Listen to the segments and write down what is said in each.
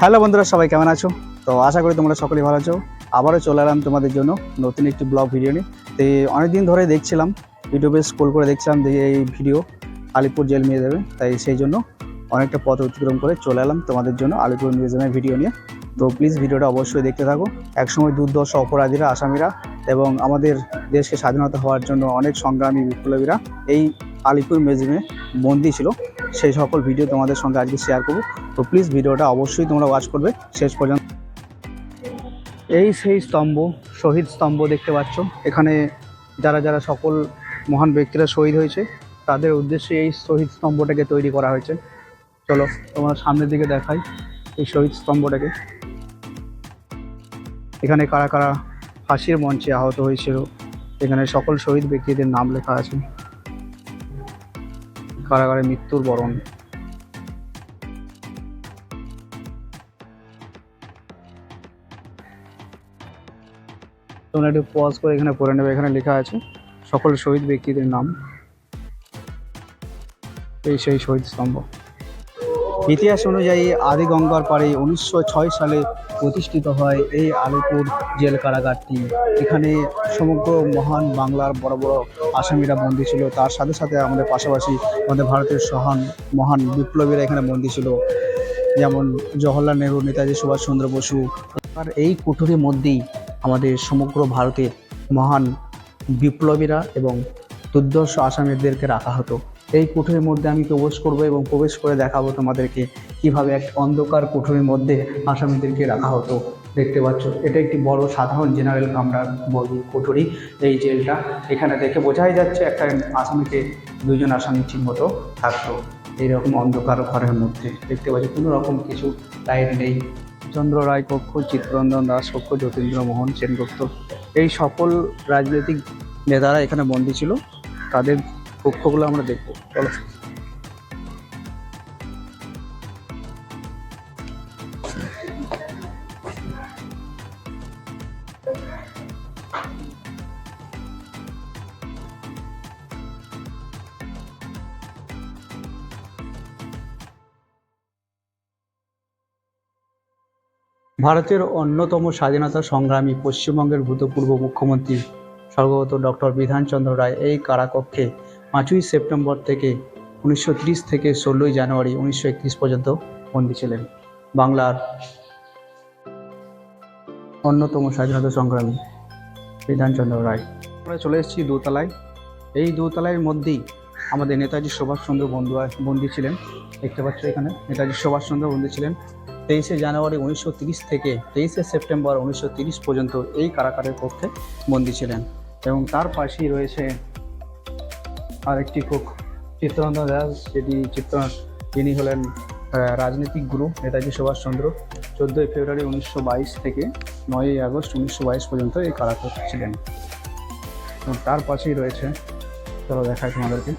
Hello বন্ধুরা, সবাই কেমন আছো? তো আশা করি তোমরা সকলেই ভালো আছো। আবারও চলে এলাম তোমাদের জন্য নতুন একটি ব্লগ ভিডিও নিয়ে। তো অনেকদিন ধরে দেখছিলাম, ইউটিউবে স্কুল করে দেখছিলাম যে এই ভিডিও আলিপুর জেল মিউজিয়ামে তাই সেই জন্য অনেকটা পথ অতিক্রম করে চলে এলাম তোমাদের জন্য আলিপুর মিউজিয়ামের ভিডিও নিয়ে। তো প্লিজ ভিডিওটা অবশ্যই দেখতে থাকো। একসময় দুর্দশ, অপরাধীরা, আসামিরা এবং আমাদের দেশকে স্বাধীনতা হওয়ার জন্য অনেক সংগ্রামী বিপ্লবীরা এই আলিপুর মিউজিয়ামে বন্দী ছিল। সেই সকল ভিডিও তোমাদের সঙ্গে আজকে শেয়ার করব। তো প্লিজ ভিডিওটা অবশ্যই তোমরা ওয়াচ করবে। শেষ পর্যন্ত এই সেই স্তম্ভ, শহীদ স্তম্ভ দেখতে পাচ্ছ। এখানে যারা যারা সকল মহান ব্যক্তিরা শহীদ হয়েছে, তাদের উদ্দেশ্যে এই শহীদ স্তম্ভটাকে তৈরি করা হয়েছে। চলো, তোমরা সামনের দিকে দেখাই এই শহীদ স্তম্ভটাকে। এখানে কারা কারা ফাঁসির মঞ্চে আহত হয়েছিল, এখানে সকল শহীদ ব্যক্তিদের নাম লেখা আছে। কারাগারে মৃত্যুর বরণ। তোমরা একটু পজ করে এখানে পড়ে নেবে, এখানে লেখা আছে, সকল শহীদ ব্যক্তিদের নাম। এই সেই শহীদ স্তম্ভ। ইতিহাস অনুযায়ী আদি গঙ্গার পাড়ে উনিশশো ছয় সালে প্রতিষ্ঠিত হয় এই আলিপুর জেল কারাগারটি। এখানে সমগ্র মহান বাংলার বড় বড় আসামিরা বন্দী ছিল। তার সাথে সাথে আমাদের পাশাপাশি আমাদের ভারতের সহান, মহান বিপ্লবীরা এখানে বন্দী ছিল। যেমন জওহরলাল নেহরু, নেতাজি সুভাষচন্দ্র বসু। আর এই কুঠুরির মধ্যেই আমাদের সমগ্র ভারতের মহান বিপ্লবীরা এবং দুর্দর্শ আসামিদেরকে রাখা হতো। এই কুঠুরির মধ্যে আমি প্রবেশ করব এবং প্রবেশ করে দেখাবো তোমাদেরকে কীভাবে এক অন্ধকার কুঠুরির মধ্যে আসামিদেরকে রাখা হতো। দেখতে পাচ্ছ। এটা একটি বড় সাধারণ জেনারেল কামরার বড়ি কুঠুরি। এই জেলটা এখানে দেখে বোঝাই যাচ্ছে একটা আসামিকে দুইজন আসামি ঠিক মতো থাকতো এইরকম অন্ধকার ঘরের মধ্যে দেখতে পাচ্ছি, কোনো রকম কিছু লাইট নেই। চন্দ্র রায় কক্ষ চিত্তরঞ্জন দাস কক্ষ যতীন্দ্র মোহন সেনগুপ্ত। এই সকল রাজনৈতিক নেতারা এখানে বন্দী ছিল। তাদের কক্ষগুলো আমরা দেখব। চলো। ভারতের অন্যতম স্বাধীনতা সংগ্রামী পশ্চিমবঙ্গের ভূতপূর্ব মুখ্যমন্ত্রী স্বর্গত ডক্টর বিধানচন্দ্র রায় এই কারাকক্ষে পাঁচই সেপ্টেম্বর থেকে উনিশশো ত্রিশ থেকে ষোলোই জানুয়ারি উনিশশো একত্রিশ পর্যন্ত বন্দী ছিলেন। বাংলার অন্যতম স্বাধীনতা সংগ্রামী বিধানচন্দ্র রায়। আমরা চলে এসেছি দোতলায়। এই দোতলার মধ্যেই আমাদের নেতাজি সুভাষচন্দ্র বন্ধু বন্দী ছিলেন। দেখতে পাচ্ছ এখানে নেতাজি সুভাষচন্দ্র বন্দী ছিলেন। তেইশে জানুয়ারি উনিশশো থেকে তেইশে সেপ্টেম্বর উনিশশো পর্যন্ত এই কারাগারের কক্ষে বন্দী ছিলেন এবং তার পাশেই রয়েছে আরেকটি কক্ষ চিত্তরঞ্জন দাস যেটি চিত্র তিনি হলেন রাজনৈতিক গুরু নেতাজি সুভাষচন্দ্র চোদ্দোই ফেব্রুয়ারি উনিশশো বাইশ থেকে নয়ই আগস্ট উনিশশো বাইশ পর্যন্ত এই কারাকক্ষে ছিলেন। এবং তার পাশেই রয়েছে, চলো দেখাই তোমাদেরকে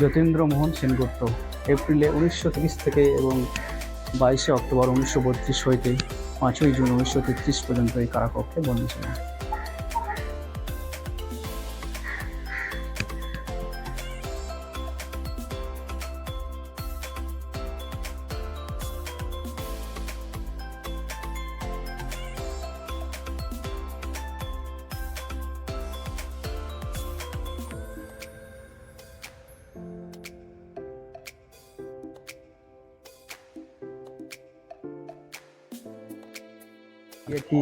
যতীন্দ্র মোহন সেনগুপ্ত, এপ্রিলে উনিশশো থেকে এবং বাইশে অক্টোবর উনিশশো বত্রিশ হইতে পাঁচই জুন উনিশশো তেত্রিশ পর্যন্ত এই কারাকক্ষে বন্দী ছিলেন। এটি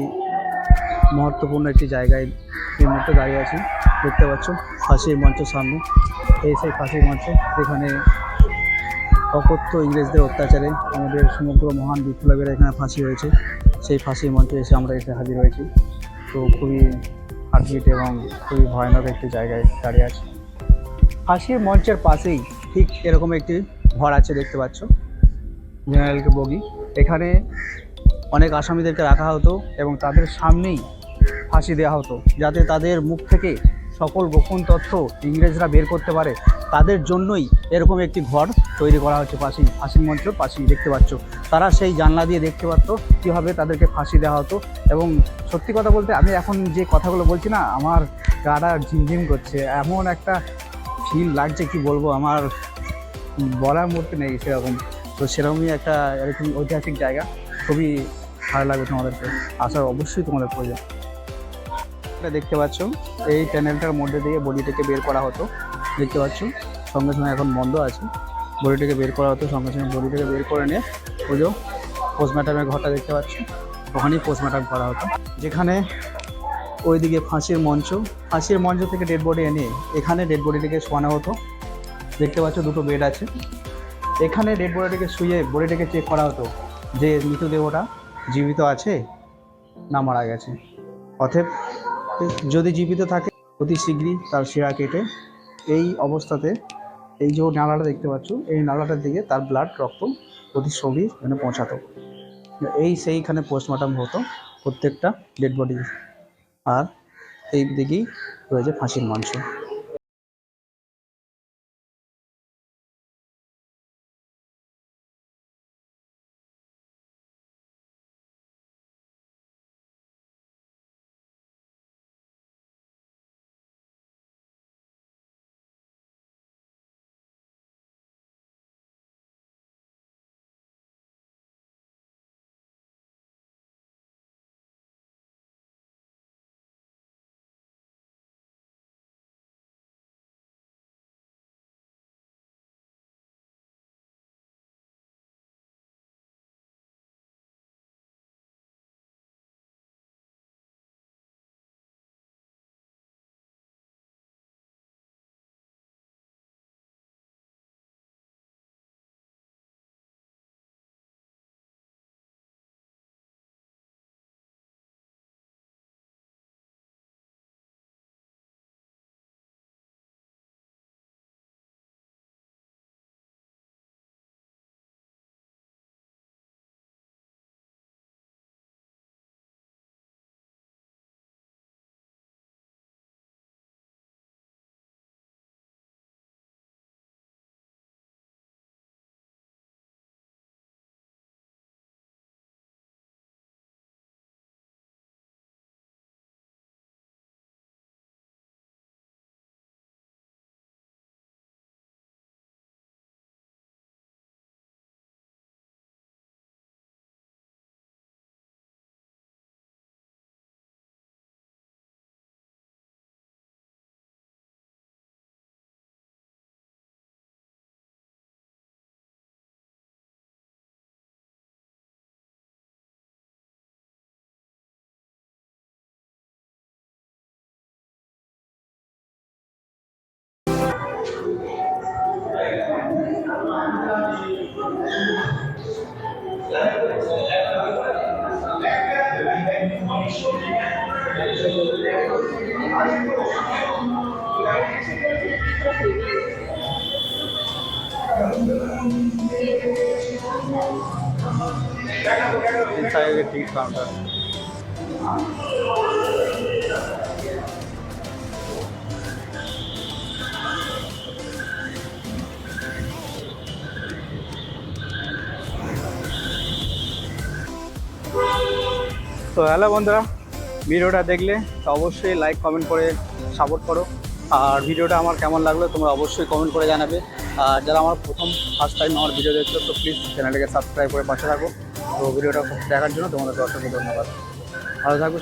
মহত্বপূর্ণ একটি জায়গায় এই মুহূর্তে দাঁড়িয়ে আছি। দেখতে পাচ্ছ ফাঁসির মঞ্চের সামনে। এই সেই ফাঁসির মঞ্চ এখানে অকথ্য ইংরেজদের অত্যাচারে আমাদের সমগ্র মহান বিপ্লবীরা এখানে ফাঁসি হয়েছে। সেই ফাঁসির মঞ্চে এসে আমরা এসে হাজির হয়েছি। তো খুবই হার্টবিট এবং খুবই ভয়ানক একটি জায়গায় দাঁড়িয়ে আছি। ফাঁসির মঞ্চের পাশেই ঠিক এরকম একটি ঘর আছে দেখতে পাচ্ছ। জেনারেল বগি। এখানে অনেক আসামিদেরকে রাখা হতো এবং তাদের সামনেই ফাঁসি দেওয়া হতো, যাতে তাদের মুখ থেকে সকল গোপন তথ্য ইংরেজরা বের করতে পারে। তাদের জন্যই এরকম একটি ঘর তৈরি করা হচ্ছে পাশেই ফাঁসির মঞ্চ পাশেই দেখতে পাচ্ছ। তারা সেই জানলা দিয়ে দেখতে পারতো কীভাবে তাদেরকে ফাঁসি দেওয়া হতো এবং সত্যি কথা বলতে আমি এখন যে কথাগুলো বলছি না, আমার গাটা ঝিমঝিম করছে। এমন একটা ফিল লাগছে, কি বলব? আমার বলার মধ্যে নেই সেরকম। তো সেরকমই একটা এরকম ঐতিহাসিক জায়গা। খুবই ভালো লাগবে তোমাদেরকে। আসার অবশ্যই তোমাদের প্রয়োজন এটা দেখতে পাচ্ছ, এই প্যানেলটার মধ্যে দিয়ে বডিটাকে বের করা হতো। দেখতে পাচ্ছ, সঙ্গে সঙ্গে এখন বন্ধ আছে। বডিটাকে বের করা হতো, সঙ্গে সঙ্গে বডিটাকে বের করে নিয়ে পুজো পোস্টমার্টামের ঘরটা দেখতে পাচ্ছ, ওখানেই পোস্টমার্টাম করা হতো। যেখানে ওইদিকে ফাঁসির মঞ্চ ফাঁসির মঞ্চ থেকে ডেড বডি এনে এখানে ডেড বডিটাকে শোয়ানো হতো। দেখতে পাচ্ছ দুটো বেড আছে। এখানে ডেড বডিটাকে শুয়ে বডিটাকে চেক করা হতো। যে মৃতদেহটা জীবিত আছে, না মারা গেছে। অতএব যদি জীবিত থাকে, অতি শীঘ্রই তার শিরা কেটে এই অবস্থাতে এই যে নালাটা দেখতে পাচ্ছ, এই নালাটার দিকে তার ব্লাড রক্ত অতি শরীর মানে পৌঁছাতো। এই সেইখানে পোস্টমর্টম হতো প্রত্যেকটা ডেড বডি আর এই দিকেই রয়েছে ফাঁসির মঞ্চ। Inside the tea counter. তো হ্যালো বন্ধুরা, ভিডিওটা দেখলে তো অবশ্যই লাইক কমেন্ট করে সাপোর্ট করো। আর ভিডিওটা আমার কেমন লাগল তোমরা অবশ্যই কমেন্ট করে জানাবে। আর যারা আমার প্রথম ফার্স্ট টাইম আমার ভিডিও দেখছ, তো প্লিজ চ্যানেলটাকে সাবস্ক্রাইব করে পাশে থাকো। তো ভিডিওটা দেখার জন্য তোমাদেরকে অসংখ্য ধন্যবাদ। ভালো থাকবে